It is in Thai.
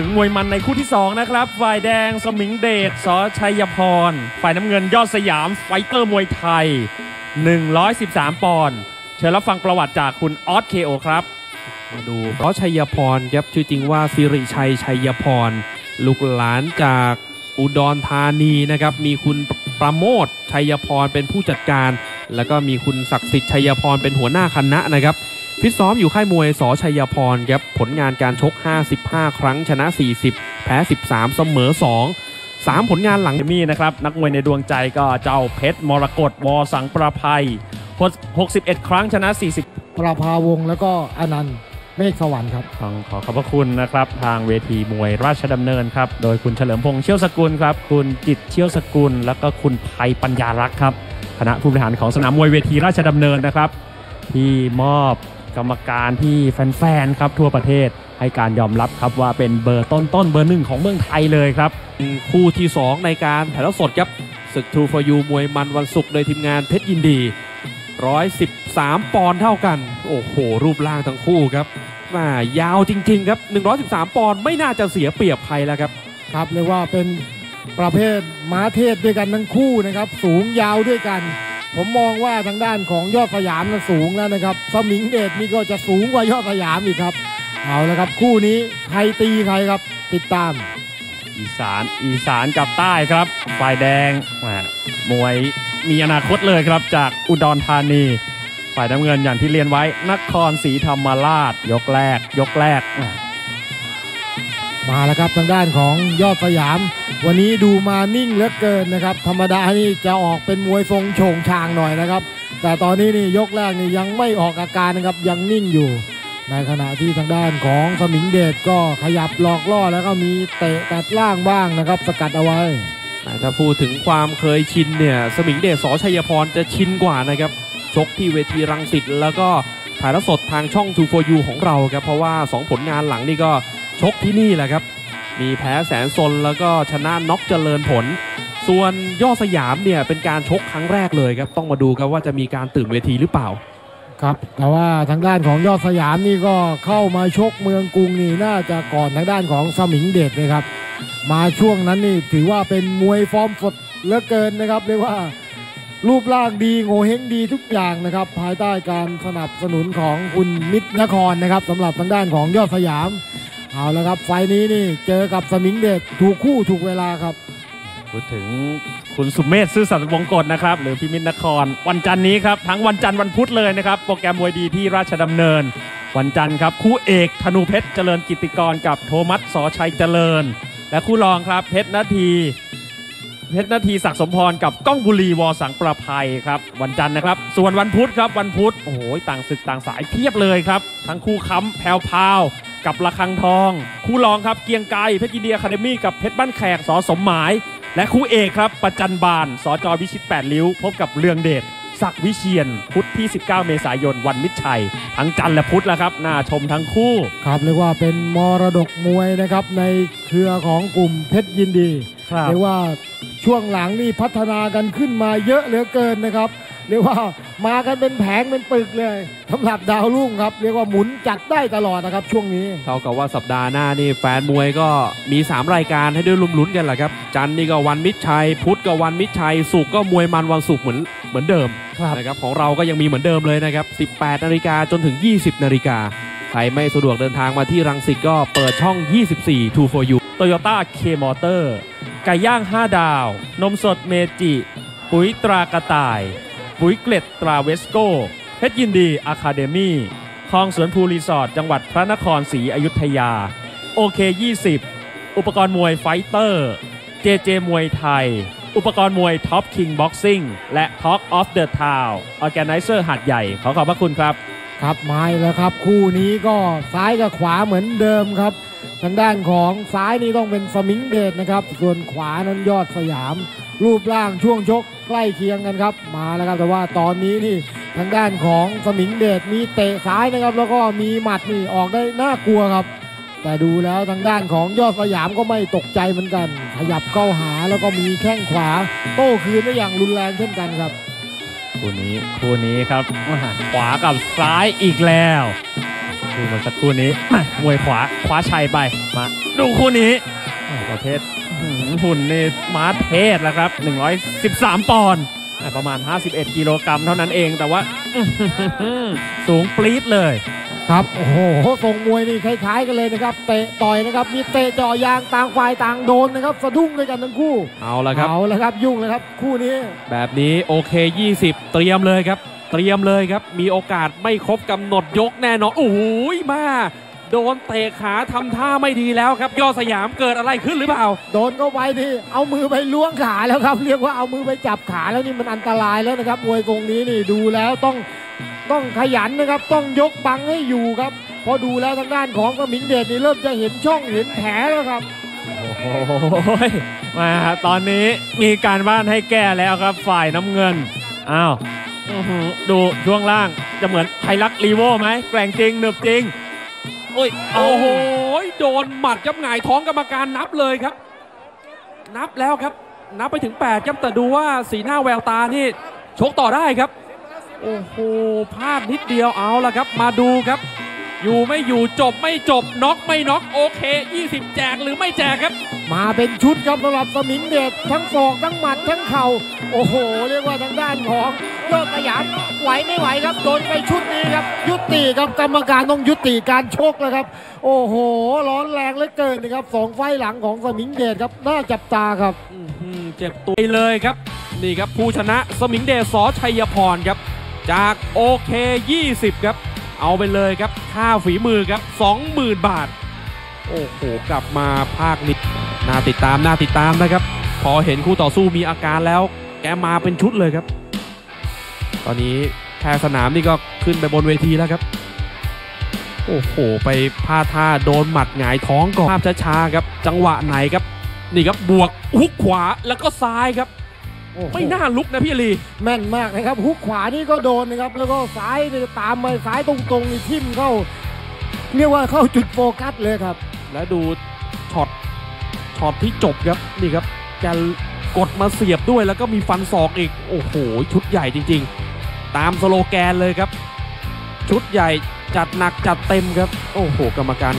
ถึงมวยมันในคู่ที่ 2 นะครับ ฝ่ายแดงสมิงเดชสชัยพร ฝ่ายน้ำเงินยอดสยามไฟเตอร์มวยไทย 113 ปอนด์เชิญรับฟังประวัติจากคุณออสเคโอครับ มาดูเพราะชัยพรครับชื่อจริงว่าสิริชัยชัยพร ลูกหลานจากอุดรธานีนะครับ มีคุณประโมทชัยพรเป็นผู้จัดการ แล้วก็มีคุณศักดิ์สิทธิ์ชัยพรเป็นหัวหน้าคณะนะครับ ฟิตซ้อมอยู่ค่ายมวยสชัยพรครับผลงานการชก 55 ครั้งชนะ 40 แพ้ 13 เสมอ 2 3 ผลงานหลังมีนะครับ นักมวยในดวงใจก็เจ้าเพชรมรกตวอสังประภัย 61 ครั้งชนะ 40 ประภาวงศ์แล้วก็อนันต์เมฆสวรรค์ครับต้องขอขอบพระคุณนะครับ ทางเวทีมวยราชดำเนินครับ โดยคุณเฉลิมพงษ์เชี่ยวสกุลครับ คุณจิตรเชี่ยวสกุล แล้วก็คุณภัยปัญญารักษ์ครับ คณะผู้บริหารของสนามมวยเวทีราชดำเนินนะครับ ที่มอบ กรรมการที่แฟนๆครับทั่วประเทศให้การยอมรับครับว่าเป็นเบอร์ต้นๆเบอร์หนึ่งของเมืองไทยเลยครับ คู่ที่ 2 ในการถ่ายทอดสดครับศึก True for You มวยมันวันศุกร์โดยทีมงานเพชรยินดี 113 ปอนด์เท่ากัน โอ้โห รูปร่างทั้งคู่ครับแมายาวจริงๆครับ 113 ปอนด์ไม่น่าจะเสียเปรียบใครแล้วครับ ครับเรียกว่าเป็นประเภทม้าเทศด้วยกันทั้งคู่นะครับ สูงยาวด้วยกัน ผมมองว่าทางด้านของยอดสยามนะสูงแล้วนะครับสมิงเดชนี่ก็จะสูงกว่ายอดสยามอีกครับ เอาละครับคู่นี้ใครตีใครครับ ติดตาม อีสานอีสานกับใต้ครับฝ่ายแดงแหมมวยมีอนาคตเลยครับจากอุดรธานี ฝ่ายน้ำเงินอย่างที่เรียนไว้นครศรีธรรมราช ยกแรก ยกแรก มาแล้วครับทางด้านของยอดสยาม วันนี้ดูมานิ่งเหลือเกินนะครับ ธรรมดานี่จะออกเป็นมวยทรงโฉงชางหน่อยนะครับ แต่ตอนนี้นี่ยกแรกนี่ยังไม่ออกอาการนะครับยังนิ่งอยู่ ในขณะที่ทางด้านของสมิงเดชก็ขยับหลอกล่อแล้วก็มีเตะตัดล่างบ้างนะครับ สกัดเอาไว้ถ้าพูดถึงความเคยชินเนี่ยสมิงเดชสชัยพรจะชินกว่านะครับชกที่เวทีรังสิตแล้วก็ถ่ายทอดสดทางช่อง 2 for you ของเราครับเพราะว่า 2 ผลงานหลังนี่ก็ ชกที่นี่แหละครับ มีแพ้แสนซนแล้วก็ชนะน็อกเจริญผล ส่วนยอดสยามเนี่ยเป็นการชกครั้งแรกเลยครับ ต้องมาดูครับว่าจะมีการตื่นเวทีหรือเปล่า ครับ แต่ว่าทางด้านของยอดสยามนี่ก็เข้ามาชกเมืองกรุงนี่น่าจะก่อนทางด้านของสมิงเดชเลยครับ มาช่วงนั้นนี่ถือว่าเป็นมวยฟอร์มสดเหลือเกินนะครับเรียกว่ารูปร่างดีโงเฮงดีทุกอย่างนะครับ ภายใต้การสนับสนุนของคุณมิตรนครนะครับสำหรับทางด้านของยอดสยาม เอาละครับไฟนี้นี่เจอกับสมิงเดชถูกคู่ถูกเวลาครับพูดถึงคุณสุมเมธซื่อสัตย์วงกฎนะครับ หรือพิมิตรนคร วันจันทร์นี้ครับ ทั้งวันจันทร์วันพุธเลยนะครับ โปรแกรมมวยดีที่ราชดำเนิน วันจันทร์ครับ คู่เอกธนูเพชรเจริญกิติกรกับโทมัสสอชัยเจริญ และคู่รองครับเพชรนาทีเพชรนาทีศักสมพรกับก้องบุรีวอสังประภัยครับ วันจันทร์นะครับ ส่วนวันพุธครับวันพุธโอ้โหต่างศึกต่างสายเพียบเลยครับ ทั้งคู่ค้ำแพรวพาว กับระคังทอง คู่รองครับเกรียงไกรเพชรยินดีอะคาเดมี่กับเพชรบ้านแขกสอสมหมาย และคู่เอกครับประจันบานสจวิชิต8ริ้ว พบกับเรืองเดชศักดิ์วิเชียนพุธที่ 19 เมษายน วันมิตรชัย ทั้งจันทร์และพุธแล้วครับน่าชมทั้งคู่ ครับเรียกว่าเป็นมรดกมวยนะครับในเครือของกลุ่มเพชรยินดีครับ เรียกว่าช่วงหลังนี่พัฒนากันขึ้นมาเยอะเหลือเกินนะครับ เรียกว่ามากันเป็นแผงเป็นปึกเลยสำหรับดาวรุ่งครับ เรียกว่าหมุนจัดได้ตลอดนะครับช่วงนี้ เท่ากับว่าสัปดาห์หน้านี่แฟนมวยก็มี 3 รายการให้ได้ลุ้นลุ้นกันแหละครับ จันทร์นี่ก็วันมิตรชัย พุธก็วันมิตรชัยศุกร์ก็มวยมันวันศุกร์เหมือนเหมือนเดิมครับนะครับของเราก็ยังมีเหมือนเดิมเลยนะครับ 18 นาฬิกาจนถึง 20 นาฬิกาใครไม่สะดวกเดินทางมาที่รังสิตก็เปิดช่อง 24 2 for you โตโยต้าเคมอเตอร์ไก่ย่าง 5 ดาว นมสดเมจิ ปุ๋ยตรากระต่าย ปุ๋ยเกล็ดตราเวสโก้เพชรยินดีอะคาเดมี่คลองสวนภูรีสอร์ทจังหวัดพระนครศรีอยุธยา โอเค 20 อุปกรณ์มวยไฟเตอร์ เจเจมวยไทย อุปกรณ์มวยท็อปคิงบ็อกซิ่งและ Talk of the Town ออแกไนเซอร์หัดใหญ่ ขอขอบพระคุณครับ ครับไม้แล้วครับ คู่นี้ก็ซ้ายกับขวาเหมือนเดิมครับ ทางด้านของซ้ายนี่ต้องเป็นสมิงเดชนะครับ ส่วนขวานั้นยอดสยาม รูปร่างช่วงชกใกล้เคียงกันครับ มาแล้วครับแต่ว่าตอนนี้นี่ทางด้านของสมิงเดชมีเตะซ้ายนะครับ แล้วก็มีหมัดนี่ออกได้น่ากลัวครับ แต่ดูแล้วทางด้านของยอดสยามก็ไม่ตกใจเหมือนกัน ขยับเข้าหาแล้วก็มีแข้งขวา โต้คืนได้อย่างรุนแรงเช่นกันครับคู่นี้คู่นี้ครับอ่าขวากับซ้ายอีกแล้วดูเมาสักครู่นี้มวยขวาคว้าชัยไปมาดูคู่นี้อ่าประเภทอื้อ หือหุ่นนี่มาเทศแล้วครับ 113 ปอนด์อ่าประมาณ 51 กิโลกรัมเท่านั้นเองแต่ว่าอื้อหือสูงปรี๊ดเลยครับ โอ้โหทรงมวยนี่คล้ายๆ กันเลยนะครับ เตะต่อยนะครับ มีเตะเจ่อยางต่างฝ่ายต่างโดนนะครับ สะดุ้งด้วยกันทั้งคู่ เอาละครับ เอาละครับ ยุ่งเลยครับ คู่นี้ แบบนี้โอเค 20 เตรียมเลยครับ เตรียมเลยครับ มีโอกาสไม่ครบกำหนดยกแน่นอน โอ้โหมา โดนเตะขาทำท่าไม่ดีแล้วครับ ยอดสยามเกิดอะไรขึ้นหรือเปล่า โดนเข้าไปนี่เอามือไปล้วงขาแล้วครับ เรียกว่าเอามือไปจับขาแล้วนี่มันอันตรายแล้วนะครับมวยตรงนี้นี่ดูแล้วต้องต้องขยันนะครับ ต้องยกบังให้อยู่ครับเพอดูแล้วทางด้านของกระหมิงเดชนี่เริ่มจะเห็นช่องเห็นแผลแล้วครับโอ้โหมาตอนนี้มีการบ้านให้แก้แล้วครับฝ่ายน้ำเงินอ้าวอื้อหือดูช่วงล่างจะเหมือนไทยรักรีโวไหมแกร่งจริงหนึบจริง อุ้ยโอ้โหโดนหมัดครับหงายท้องกรรมการนับเลยครับ นับแล้วครับ นับไปถึง8ครับแต่ดูว่าสีหน้าแววตานี่ชกต่อได้ครับ โอ้โหพลาดนิดเดียวเอาละครับ มาดูครับ อยู่ไม่อยู่จบไม่จบน็อกไม่น็อกโอเค 20 แจกหรือไม่แจกครับ มาเป็นชุดครับสำหรับสมิงเดชทั้งศอกทั้งหมัดทั้งเข่าโอ้โห เรียกว่าทางด้านของยอดสยามไหวไม่ไหวครับโดนไปชุดนี้ครับ ยุติครับกรรมการต้องยุติการชกแล้วครับ โอ้โห ร้อนแรงเหลือเกินนะครับสองไฟล์หลังของสมิงเดชครับน่าจับตาครับอื้อหือเจ็บตัวเลยครับ นี่ครับผู้ชนะสมิงเดชสอชัยพรครับ จากโอเค 20 ครับ เอาไปเลยครับค่าฝีมือครับ 20,000 บาท โอ้โห กลับมาภาคนี้น่าติดตามน่าติดตามนะครับ พอเห็นคู่ต่อสู้มีอาการแล้ว แกมาเป็นชุดเลยครับ ตอนนี้แพทย์สนามนี่ก็ขึ้นไปบนเวทีแล้วครับ โอ้โห ไปพลาดท่าโดนหมัดหงายท้องก่อนภาพช้าๆครับ จังหวะไหนครับ นี่ครับบวกฮุกขวาแล้วก็ซ้ายครับ โอ้โห ไม่น่าลุกนะพี่ลีแม่นมากนะครับฮุกขวานี่ก็โดนนะครับ แล้วก็ซ้ายนี่ตามมาซ้ายตรงๆนี่ทิ่มเข้า เรียกว่าเข้าจุดโฟกัสเลยครับ แล้วดูช็อตช็อตที่จบครับนี่ครับแกกดมาเสียบด้วยแล้วก็มีฟันศอกอีกโอ้โห ชุดใหญ่จริง ๆ ตามสโลแกนเลยครับ ชุดใหญ่จัดหนักจัดเต็มครับ โอ้โห กรรมการ